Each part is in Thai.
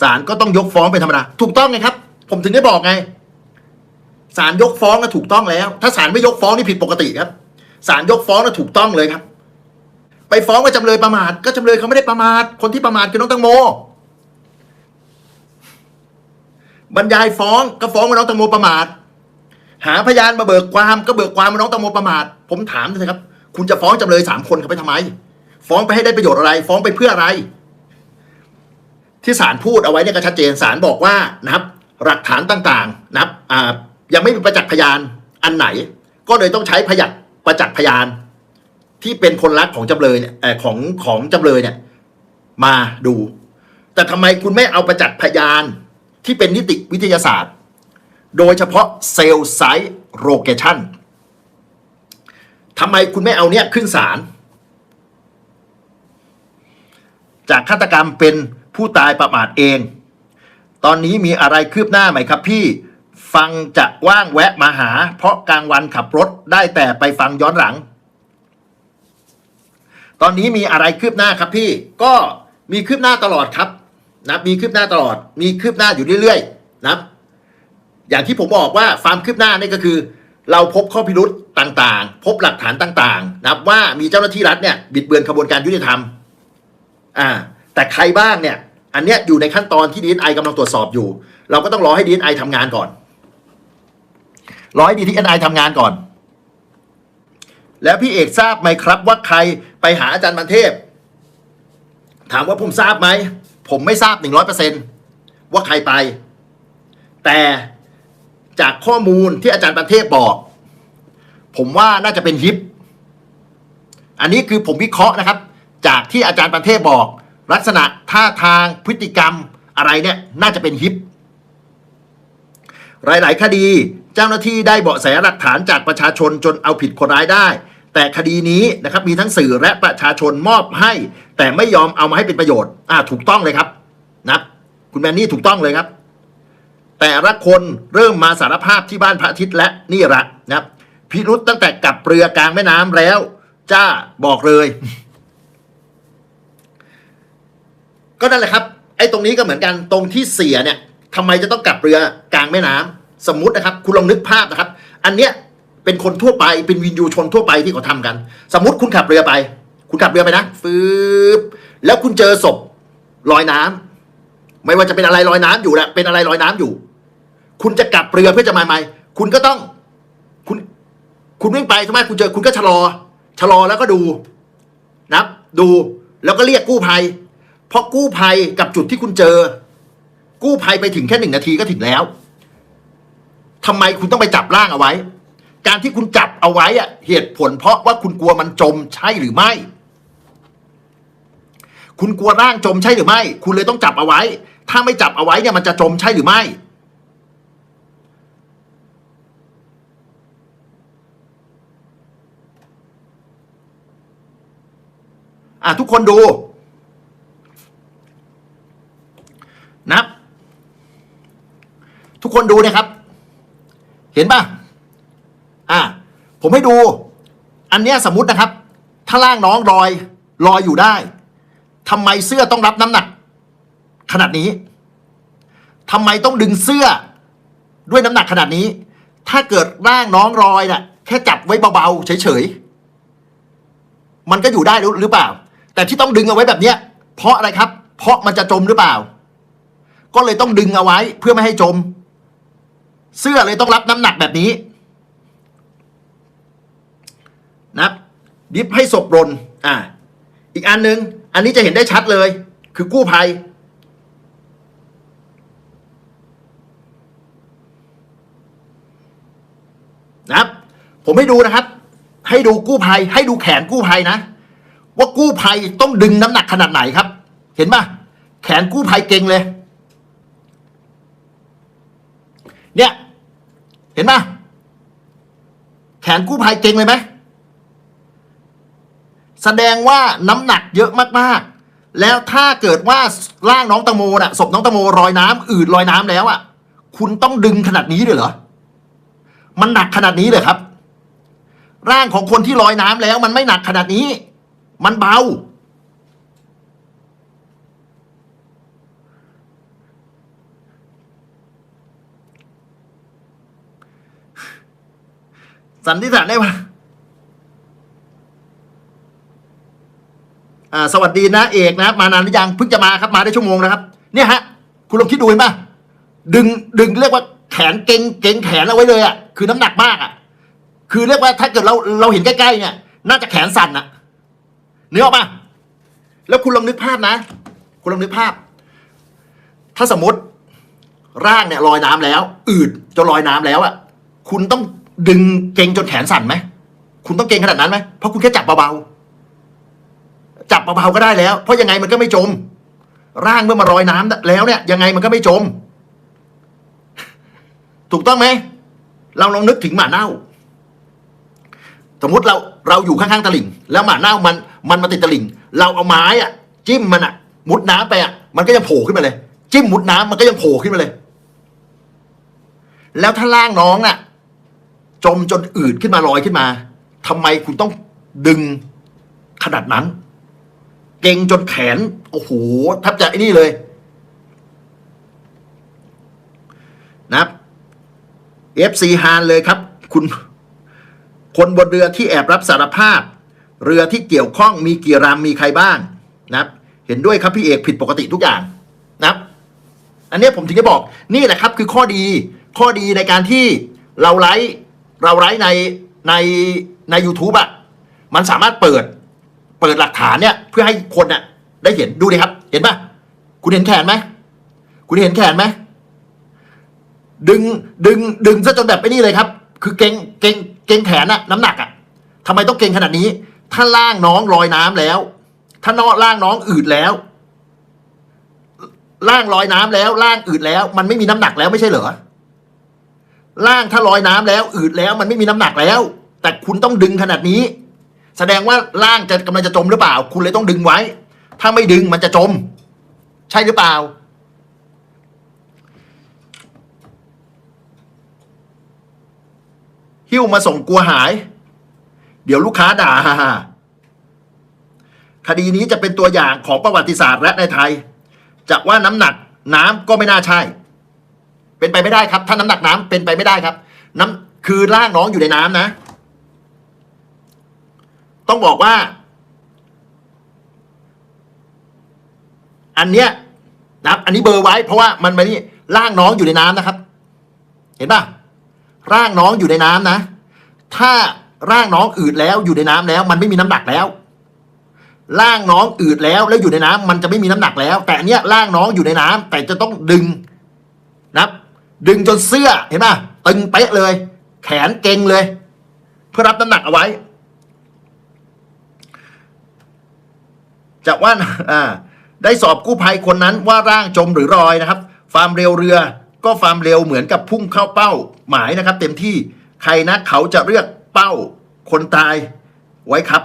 ศาลก็ต้องยกฟ้องเป็นธรรมดาถูกต้องไงครับ ผมถึงได้บอกไงศาลยกฟ้องก็ถูกต้องแล้ว ถ้าศาลไม่ยกฟ้องนี่ผิดปกติครับศาลยกฟ้องน่ะถูกต้องเลยครับ ไปฟ้องว่าจำเลยประมาท ก็จำเลยเขาไม่ได้ประมาท คนที่ประมาทคือน้องตังโมบรรยายฟ้องก็ฟ้องว่าน้องตังโมประมาท หาพยานมาเบิกความก็เบิกความว่าน้องตังโมประมาท ผมถามเลยครับ คุณจะฟ้องจำเลยสามคนเขาไปทำไม ฟ้องไปให้ได้ประโยชน์อะไร ฟ้องไปเพื่ออะไร ที่ศาลพูดเอาไว้เนี่ยก็ชัดเจนศาลบอกว่านะครับ หลักฐานต่างๆนะครับยังไม่มีประจักษ์พยานอันไหน ก็เลยต้องใช้พยักประจักษ์พยาน ที่เป็นคนรักของจำเลยเนี่ยของของจำเลยเนี่ย มาดู แต่ทำไมคุณไม่เอาประจักษ์พยานที่เป็นนิติวิทยาศาสตร์ โดยเฉพาะเซลล์ไซต์โลเกชันทำไมคุณไม่เอาเนี่ยขึ้นศาล จากฆาตกรรมเป็นผู้ตายประมาทเอง ตอนนี้มีอะไรคืบหน้าไหมครับพี่ ฟังจะว่างแวะมาหา เพราะกลางวันขับรถได้แต่ไปฟังย้อนหลัง ตอนนี้มีอะไรคืบหน้าครับพี่ ก็มีคืบหน้าตลอดครับนะมีคืบหน้าตลอด มีคืบหน้าอยู่เรื่อยๆนะอย่างที่ผมบอกว่าความคืบหน้านี่ก็คือ เราพบข้อพิรุษต่างๆ พบหลักฐานต่างๆ นะว่ามีเจ้าหน้าที่รัฐเนี่ยบิดเบือนขบวนการยุติธรรม อ่า แต่ใครบ้างเนี่ย อันเนี้ยอยู่ในขั้นตอนที่ดีเอสไอกำลังตรวจสอบอยู่ เราก็ต้องรอให้ดีเอสไอทำงานก่อนรอให้ดีทีเอสไอทำงานก่อน แล้วพี่เอกทราบไหมครับว่าใครไปหาอาจารย์มันเทพ ถามว่าผมทราบไหม ผมไม่ทราบหนึ่งร้อยเปอร์เซ็นว่าใครไป แต่จากข้อมูลที่อาจารย์ประเทพบอก ผมว่าน่าจะเป็นฮิป อันนี้คือผมวิเคราะห์นะครับ ที่อาจารย์ประเทพบอก ลักษณะท่าทางพฤติกรรมอะไรเนี่ยน่าจะเป็นฮิป หลาย ๆ คดีเจ้าหน้าที่ได้เบาะแสหลักฐานจากประชาชนจนเอาผิดคนร้ายได้ แต่คดีนี้นะครับมีทั้งสื่อและประชาชนมอบให้ แต่ไม่ยอมเอามาให้เป็นประโยชน์อ่าถูกต้องเลยครับนะคุณแมนนี่ถูกต้องเลยครับ แต่ละคนเริ่มมาสารภาพที่บ้านพระอาทิตย์และนี่ละนะครับพิรุษตั้งแต่กลับเรือกลางแม่น้ำแล้ว จ้าบอกเลย ก็นั่นแหละครับไอ้ตรงนี้ก็เหมือนกันตรงที่เสียเนี่ยทำไมจะต้องกลับเรือกลางแม่น้ำสมมตินะครับ คุณลองนึกภาพนะครับ อันเนี้ยเป็นคนทั่วไปเป็นวินยูชนทั่วไปที่เขาทำกัน สมมติคุณขับเรือไป คุณขับเรือไปนะฟืบแล้วคุณเจอศพลอยน้ำไม่ว่าจะเป็นอะไรลอยน้ำอยู่แหละเป็นอะไรลอยน้ำอยู่ คุณจะกลับเรือเพื่อจะมาไหม่คุณก็ต้องคุณ คุณวิ่งไปใช่ไหมคุณเจอคุณก็ชะลอชะลอแล้วก็ดูนับ ดูแล้วก็เรียกกู้ภัย เพราะกู้ภัยกับจุดที่คุณเจอ กู้ภัยไปถึงแค่หนึ่งนาทีก็ถึงแล้วทำไมคุณต้องไปจับร่างเอาไว้ การที่คุณจับเอาไว้อะเหตุผลเพราะว่าคุณกลัวมันจมใช่หรือไม่ คุณกลัวร่างจมใช่หรือไม่ คุณเลยต้องจับเอาไว้ ถ้าไม่จับเอาไว้เนี่ยมันจะจมใช่หรือไม่อะทุกคนดู นับ ทุกคนดูนะครับ เห็นป่ะ อะผมให้ดู อันเนี้ยสมมตินะครับ ถ้าล่างน้องลอยลอยอยู่ได้ทำไมเสื้อต้องรับน้ำหนัก ขนาดนี้ทำไมต้องดึงเสื้อด้วยน้ำหนักขนาดนี้ ถ้าเกิดร่างน้องลอยน่ะ แค่จับไว้เบาๆเฉยๆ มันก็อยู่ได้หรือหรือเปล่า แต่ที่ต้องดึงเอาไว้แบบเนี้ย เพราะอะไรครับ เพราะมันจะจมหรือเปล่า ก็เลยต้องดึงเอาไว้เพื่อไม่ให้จม เสื้อเลยต้องรับน้ำหนักแบบนี้นะดิฟให้ศพหล่นอ่า อีกอันหนึ่งอันนี้จะเห็นได้ชัดเลย คือกู้ภัยนะครับ ผมให้ดูนะครับ ให้ดูกู้ภัย ให้ดูแขนกู้ภัยนะ ว่ากู้ภัยต้องดึงน้ำหนักขนาดไหนครับ เห็นปะแขนกู้ภัยเก่งเลย เนี่ย เห็นปะแขนกู้ภัยเก่งเลยไหมแสดงว่าน้ำหนักเยอะมากๆ แล้วถ้าเกิดว่าร่างน้องตังโมน่ะศพน้องตังโมลอยน้ำอืดลอยน้ำแล้วอะ คุณต้องดึงขนาดนี้เลยเหรอ มันหนักขนาดนี้เลยครับ ร่างของคนที่ลอยน้ำแล้ว มันไม่หนักขนาดนี้ มันเบา สันนิษฐานได้ว่าอ่าสวัสดีนะเอกนะครับ มานานหรือยังเพิ่งจะมาครับมาได้ชั่วโมงนะครับ เนี่ยฮะ คุณลองคิดดูเห็นป่ะดึงดึงเรียกว่าแขนเกงเก่งแขนเอาไว้เลยอะคือน้ำหนักมากอะ คือเรียกว่าถ้าเกิดเราเราเห็นใกล้ๆเนี่ย น่าจะแขนสั่นอะเนื้อออกป่ะแล้วคุณลองนึกภาพนะ คุณลองนึกภาพ ถ้าสมมติร่างเนี่ยลอยน้ำแล้ว อืดจนลอยน้ำแล้วอะ คุณต้อง ดึงเกงจนแขนสั่นไหมคุณต้องเกงขนาดนั้นไหมเพราะคุณแค่จับเบาๆจับเบาๆก็ได้แล้ว เพราะยังไงมันก็ไม่จม ร่างเมื่อมาลอยน้ำแล้วเนี่ย ยังไงมันก็ไม่จม ถูกต้องไหมเราลองนึกถึงหมาเน่า สมมติเราเราอยู่ข้างๆตลิ่ง แล้วหมาเน่ามันมันมาติดตลิ่ง เราเอาไม้อะจิ้มมันอะมุดน้ำไปอะมันก็ยังโผล่ขึ้นมาเลย จิ้มมุดน้ำมันก็ยังโผล่ขึ้นมาเลย แล้วถ้าล่างน้องน่ะ จมจนอืดขึ้นมาลอยขึ้นมาทำไมคุณต้องดึงขนาดนั้น เก่งจนแขน โอ้โหแทบจะไอ้นี่เลย นะครับ FC ฮานเลยครับ คุณ คนบนเรือที่แอบรับสารภาพ เรือที่เกี่ยวข้องมีกี่ลำมีใครบ้าง นะครับ เห็นด้วยครับพี่เอกผิดปกติทุกอย่างนะครับ อันนี้ผมถึงจะบอกนี่แหละครับ คือข้อดีข้อดีในการที่เราไลฟ์ เราไลฟ์ในในใน u t u b e อะมันสามารถเปิดเปิดหลักฐานเนี่ย เพื่อให้คนน่ะ ได้เห็นดูดิครับ เห็นปะคุณเห็นแขนไหมคุณเห็นแขนไหมดึงดึงดึงซะจนแบบไอ้นี่เลยครับ คือเก่งเก่งเก่งแขนอะน้ำหนักอะทำไมต้องเก่งขนาดนี้ ถ้าล่างน้องลอยน้ำแล้ว ถ้านอล่างน้องอืดแล้ว ล่างลอยน้ำแล้ว ล่างอืดแล้ว มันไม่มีน้ำหนักแล้วไม่ใช่เหรอ ล่างถ้าลอยน้ำแล้ว อืดแล้วมันไม่มีน้ำหนักแล้ว แต่คุณต้องดึงขนาดนี้ แสดงว่าล่างจะกำลังจะจมหรือเปล่า คุณเลยต้องดึงไว้ ถ้าไม่ดึงมันจะจม ใช่หรือเปล่า หิ้วมาส่งกลัวหาย เดี๋ยวลูกค้าด่าคดีนี้จะเป็นตัวอย่างของประวัติศาสตร์และในไทย จะว่าน้ำหนักน้ำก็ไม่น่าใช่ เป็นไปไม่ได้ครับ ถ้าน้ำหนักน้ำเป็นไปไม่ได้ครับ น้ำคือร่างน้องอยู่ในน้ำนะ ต้องบอกว่า อันเนี้ยนะครับอันนี้เบอร์ไว้ เพราะว่ามันมานี่ร่างน้องอยู่ในน้ำนะครับ เห็นป่ะร่างน้องอยู่ในน้ำนะ ถ้าร่างน้องอืดแล้วอยู่ในน้ำแล้ว มันไม่มีน้ำหนักแล้ว ร่างน้องอืดแล้วแล้วอยู่ในน้ำมันจะไม่มีน้ำหนักแล้ว แต่อันเนี้ยร่างน้องอยู่ในน้ำแต่จะต้องดึงนะครับ ดึงจนเสื้อเห็นป่ะตึงเป๊ะเลย แขนเก่งเลย เพื่อรับน้ำหนักเอาไว้จะว่าอ่า ได้สอบกู้ภัยคนนั้นว่าร่างจมหรือลอยนะครับฟามเร็วเรือก็ฟามเร็วเหมือนกับพุ่งเข้าเป้าหมายนะครับ เต็มที่ใครนะเขาจะเลือกเป้าคนตายไว้ครับ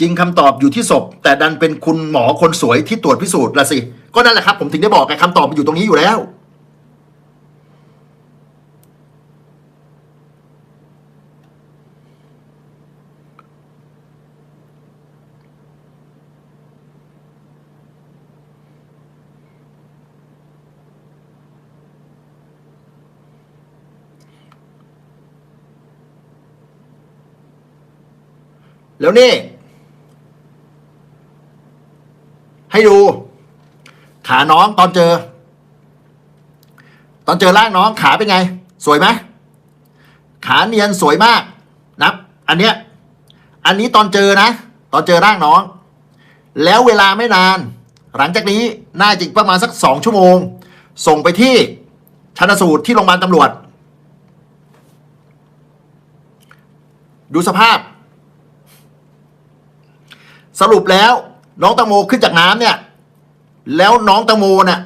จริงคำตอบอยู่ที่ศพ แต่ดันเป็นคุณหมอคนสวยที่ตรวจพิสูจน์ละสิ ก็นั่นแหละครับ ผมถึงได้บอกไงคำตอบมันอยู่ตรงนี้อยู่แล้ว แล้วนี่ ให้ดู ขาน้องตอนเจอ ตอนเจอร่างน้องขาเป็นไง สวยไหมขาเนียนสวยมากนะอันเนี้ย อันนี้ตอนเจอนะ ตอนเจอร่างน้อง แล้วเวลาไม่นาน หลังจากนี้น่าจะประมาณสักสองชั่วโมง ส่งไปที่ชันสูตรที่โรงพยาบาลตำรวจ ดูสภาพ สรุปแล้วน้องตังโมขึ้นจากน้ำเนี่ย แล้วน้องตังโมเนี่ย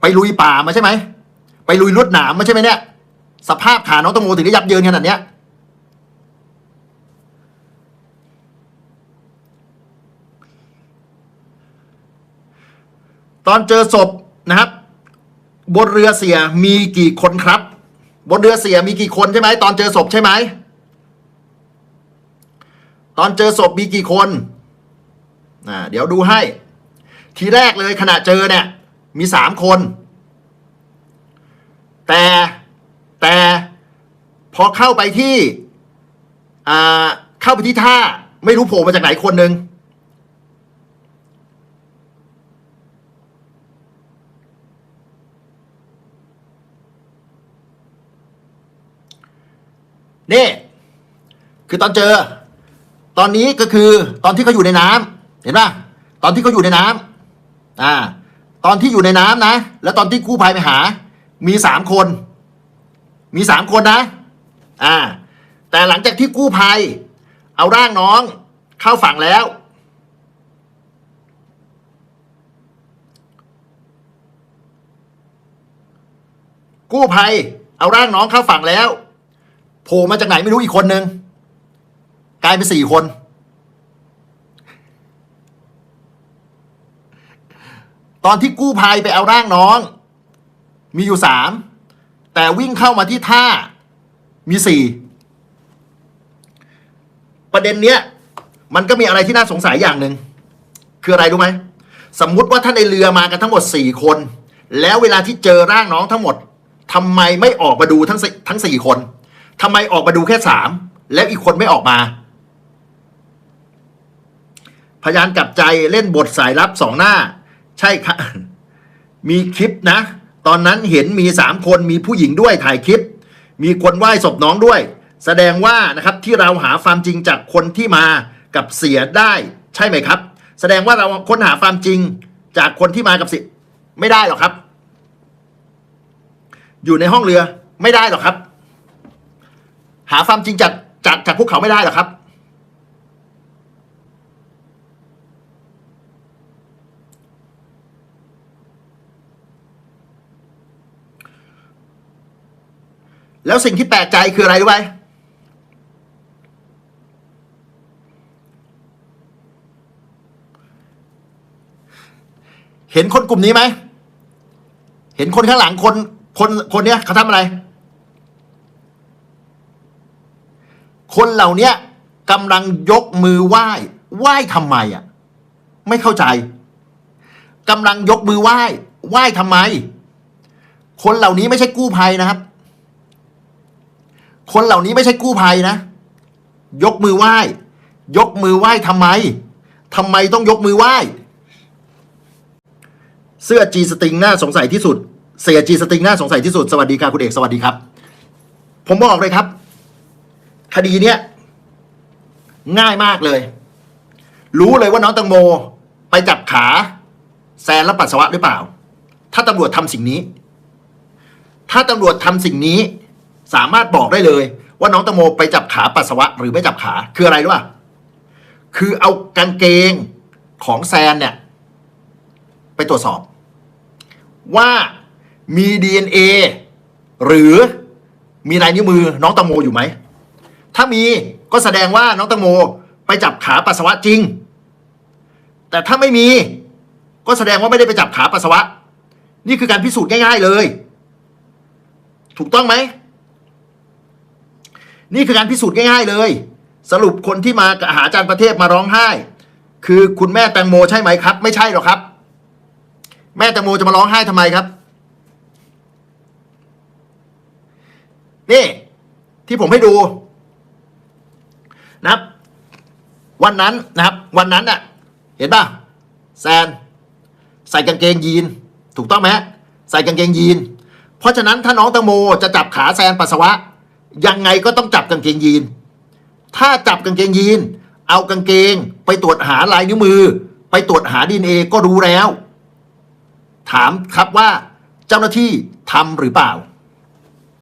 ไปลุยป่ามาใช่ไหมไปลุยลวดหนามมาใช่ไหมเนี่ยสภาพขาน้องตังโมถึงได้ยับเยินขนาดเนี้ยตอนเจอศพนะครับ บนเรือเสียมีกี่คนครับ บนเรือเสียมีกี่คนใช่ไหมตอนเจอศพใช่ไหมตอนเจอศพมีกี่คน อ่าเดี๋ยวดูให้ ทีแรกเลยขณะเจอเนี่ย มีสามคน แต่แต่พอเข้าไปที่อ่าเข้าไปที่ท่า ไม่รู้โผล่มาจากไหนคนหนึ่งนี่ คือตอนเจอ ตอนนี้ก็คือตอนที่เขาอยู่ในน้ำ เห็นป่ะตอนที่เขาอยู่ในน้ำอ่า ตอนที่อยู่ในน้ำนะ แล้วตอนที่กู้ภัยไปหา มีสามคน มีสามคนนะ อ่า แต่หลังจากที่กู้ภัย เอาร่างน้องเข้าฝั่งแล้ว กู้ภัย เอาร่างน้องเข้าฝั่งแล้วโผล่มาจากไหนไม่รู้อีกคนนึงกลายเป็นสี่คน ตอนที่กู้ภัยไปเอาร่างน้อง มีอยู่สามแต่วิ่งเข้ามาที่ท่ามีสี่ประเด็นเนี้ย มันก็มีอะไรที่น่าสงสัยอย่างหนึ่งคืออะไรรู้ไหมสมมุติว่าท่านในเรือมากันทั้งหมดสี่คน แล้วเวลาที่เจอร่างน้องทั้งหมดทำไมไม่ออกมาดูทั้งทั้งสี่คนทำไมออกมาดูแค่สามแล้วอีกคนไม่ออกมาพยานกลับใจเล่นบทสายลับสองหน้า ใช่ค่ะมีคลิปนะ ตอนนั้นเห็นมีสามคนมีผู้หญิงด้วยถ่ายคลิป มีคนไหว้ศพน้องด้วย แสดงว่านะครับที่เราหาความจริงจากคนที่มากับเสียได้ใช่ไหมครับ แสดงว่าเราค้นหาความจริงจากคนที่มากับเสียไม่ได้หรอกครับ อยู่ในห้องเรือไม่ได้หรอกครับ หาความจริงจากจากจากพวกเขาไม่ได้หรอกครับ แล้วสิ่งที่แปลกใจคืออะไรรู้ไหมเห็นคนกลุ่มนี้ไหม เห็นคนข้างหลังคนคนคนเนี้ยเขาทำอะไร คนเหล่านี้กำลังยกมือไหว้ ไหว้ทำไมอะ ไม่เข้าใจกำลังยกมือไหว้ ไหว้ทำไม คนเหล่านี้ไม่ใช่กู้ภัยนะครับ คนเหล่านี้ไม่ใช่กู้ภัยนะ ยกมือไหว้ ยกมือไหว้ทำไมทำไมต้องยกมือไหว้ เสื้อจีสติงน่าสงสัยที่สุด เสียจีสติงน่าสงสัยที่สุด สวัสดีครับคุณเอกสวัสดีครับ ผมบอกเลยครับ คดีเนี้ยง่ายมากเลย รู้เลยว่าน้องตังโมไปจับขาแซนแล้วปัสสาวะหรือเปล่า ถ้าตำรวจทำสิ่งนี้ ถ้าตำรวจทำสิ่งนี้ สามารถบอกได้เลย ว่าน้องตังโมไปจับขาปัสสาวะหรือไม่จับขาคืออะไรรู้ป่ะคือเอากางเกงของแซนเนี่ย ไปตรวจสอบ ว่ามี DNA หรือมีลายนิ้วมือน้องตังโมอยู่ไหม ถ้ามีก็แสดงว่าน้องตังโมไปจับขาปัสสาวะจริง แต่ถ้าไม่มีก็แสดงว่าไม่ได้ไปจับขาปัสสาวะ นี่คือการพิสูจน์ง่าย ๆเลย ถูกต้องไหม นี่คือการพิสูจน์ง่ายๆเลย สรุปคนที่มาหาอาจารย์ประเทศมาร้องไห้ คือคุณแม่แตงโมใช่ไหมครับ ไม่ใช่หรอกครับ แม่แตงโมจะมาร้องไห้ทำไมครับ นี่ ที่ผมให้ดูนะครับ วันนั้นนะครับ วันนั้นน่ะ เห็นป่ะแซน ใส่กางเกงยีน ถูกต้องไหมใส่กางเกงยีน เพราะฉะนั้นถ้าน้องตังโมจะจับขาแซนปัสสาวะ ยังไงก็ต้องจับกางเกงยีน ถ้าจับกางเกงยีน เอากางเกง ไปตรวจหาลายนิ้วมือ ไปตรวจหาดีเอก็รู้แล้ว ถามครับว่าเจ้าหน้าที่ทำหรือเปล่า